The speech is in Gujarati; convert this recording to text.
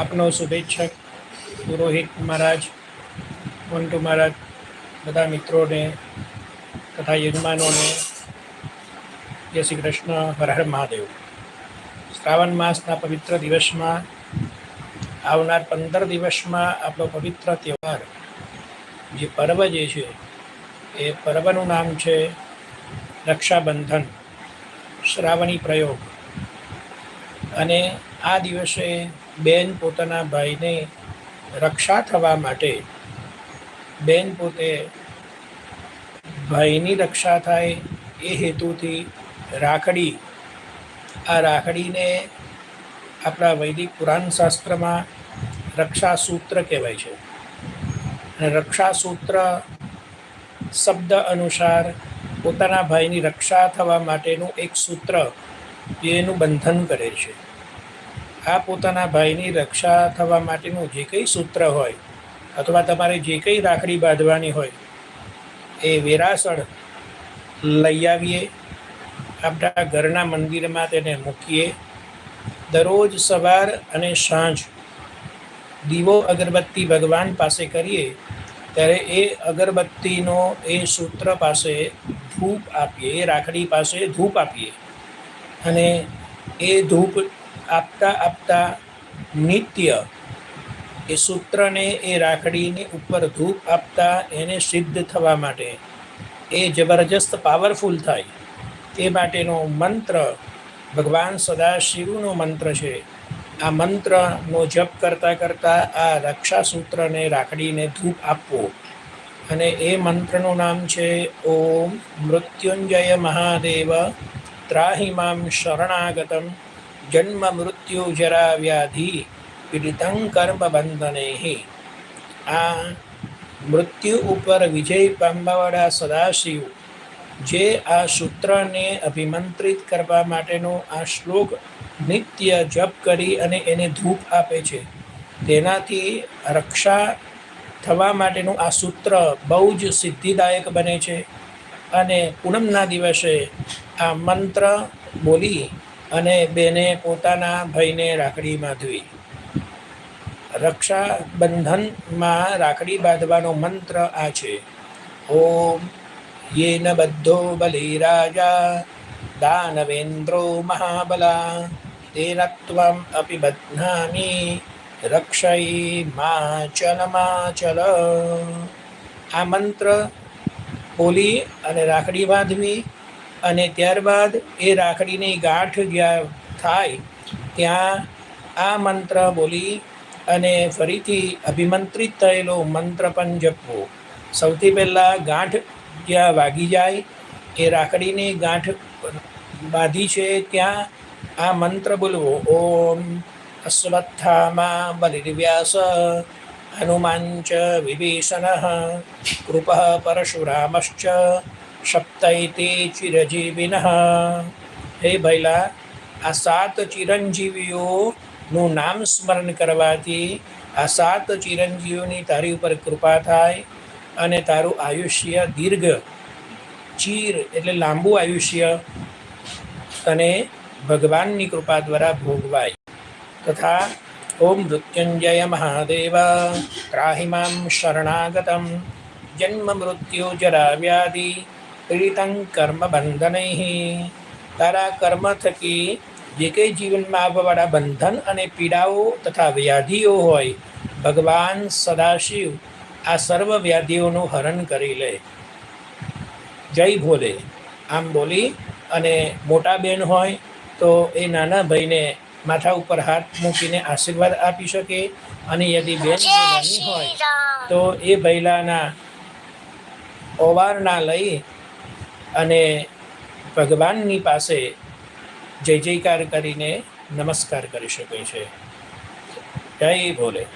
આપનો શુભેચ્છક, પુરોહિત મહારાજ મોન્ટુ મહારાજ, બધા મિત્રોને, તથા યજમાનોને, જય શ્રી કૃષ્ણ હર મહાદેવ. શ્રાવણ માસના પવિત્ર દિવસમાં, આવનાર પંદર દિવસમાં આપણો પવિત્ર તહેવાર, જે પર્વ જે છે, એ પર્વનું નામ છે રક્ષાબંધન, શ્રાવણી પ્રયોગ. અને આ દિવસે બેન પોતાના ભાઈને રક્ષા થવા માટે બેન પોતે ભાઈની રક્ષા થાય એ હેતુથી રાખડી, આ રાખડીને આપણા વૈદિક પુરાણ શાસ્ત્રમાં રક્ષા સૂત્ર કહેવાય છે. અને રક્ષા સૂત્ર શબ્દ અનુસાર પોતાના ભાઈની રક્ષા થવા માટેનું એક સૂત્ર એનું બંધન કરે છે. આ પોતાના ભાઈની રક્ષા થવા માટેનું જે કંઈ સૂત્ર હોય અથવા તમારે જે કંઈ રાખડી બાંધવાની હોય એ વેરાસળ લઈ આવીએ, આપણા ઘરના મંદિરમાં તેને મૂકીએ. દરરોજ સવાર અને સાંજ દીવો અગરબત્તી ભગવાન પાસે કરીએ ત્યારે એ અગરબત્તીનો એ સૂત્ર પાસે ધૂપ આપીએ એ રાખડી પાસે ધૂપ આપીએ અને એ ધૂપ આપતા આપતા નિત્ય એ સૂત્રને, એ રાખડીની ઉપર ધૂપ આપતા એને સિદ્ધ થવા માટે એ જબરજસ્ત પાવરફુલ થાય. તે માટેનો મંત્ર ભગવાન સદાશિવનો મંત્ર છે. આ મંત્રનો જપ કરતાં કરતાં આ રક્ષા સૂત્રને રાખડીને ધૂપ આપવો. અને એ મંત્રનું નામ છે, ઓમ મૃત્યુંજય મહાદેવ, ત્રાહિમામ શરણાગતમ જન્મ મૃત્યુ જરા વ્યાધિ પીડિતં કર્મ બંધને આ મૃત્યુ ઉપર વિજય પામવાવાળા સદાશિવ, જે આ સૂત્રને અભિમંત્રિત કરવા માટેનો આ શ્લોક નિત્ય જપ કરી અને એને ધૂપ આપે છે. તેનાથી રક્ષા થવા માટેનું આ સૂત્ર બહુ જ સિદ્ધિદાયક બને છે. અને પૂનમના દિવસે આ મંત્ર બોલી અને બેને પોતાના ભાઈને રાખડી બાંધવી. રક્ષાબંધનમાં રાખડી બાંધવાનો મંત્ર આ છે. ઓમ યેન બધ્ધો બલિરાજા, દાનવેન્દ્રો મહાબલા, તે ત્વમ અપि બધ્નામિ રક્ષઈ માચલ માચલ. આ મંત્ર બોલી અને રાખડી બાંધવી અને ત્યારબાદ એ રાખડીની ગાંઠ જ્યાં થાય, ત્યાં આ મંત્ર બોલી અને ફરીથી અભિમંત્રિત થયેલો મંત્ર પણ જપવો. સૌથી પહેલાં ગાંઠ જ્યાં વાગી જાય, એ રાખડીની ગાંઠ બાંધી છે, ત્યાં આ મંત્ર બોલવો. ઓમ અશ્વત્થામા બલિર્વ્યાસ હનુમાન ચ વિભીષણ કૃપ પરશુરામશ્ચ સપ્તૈતે ચિરજીવિન હે ભૈલા આ સાત ચિરંજીવીઓનું નામ સ્મરણ કરવાથી આ સાત ચિરંજીવીઓની તારી ઉપર કૃપા થાય અને તારું આયુષ્ય દીર્ઘ ચીર એટલે લાંબુ આયુષ્ય અને ભગવાનની કૃપા દ્વારા ભોગવાય તથા ઓમ મૃત્યુંજય મહાદેવ ત્રાહિમામ શરણાગતમ જન્મ મૃત્યુ જરા વ્યાધિ પીડિતં કર્મ બંધનૈ. તારા કર્મ થકી જે કંઈ જીવનમાં આવવાવાળા બંધન અને પીડાઓ તથા વ્યાધિઓ હોય ભગવાન સદાશિવ આ સર્વ વ્યાધિઓનું હરણ કરી લે. જય ભોલે. આમ બોલી અને મોટા બેન હોય તો એ નાના ભાઈને માથા ઉપર હાથ મૂકીને આશીર્વાદ આપી શકે અને યદિ બેન નાની હોય તો એ ભૈલાના ઓવારના લઈ અને ભગવાનની પાસે જય જયકાર કરીને નમસ્કાર કરી શકે છે. જય ભોલે.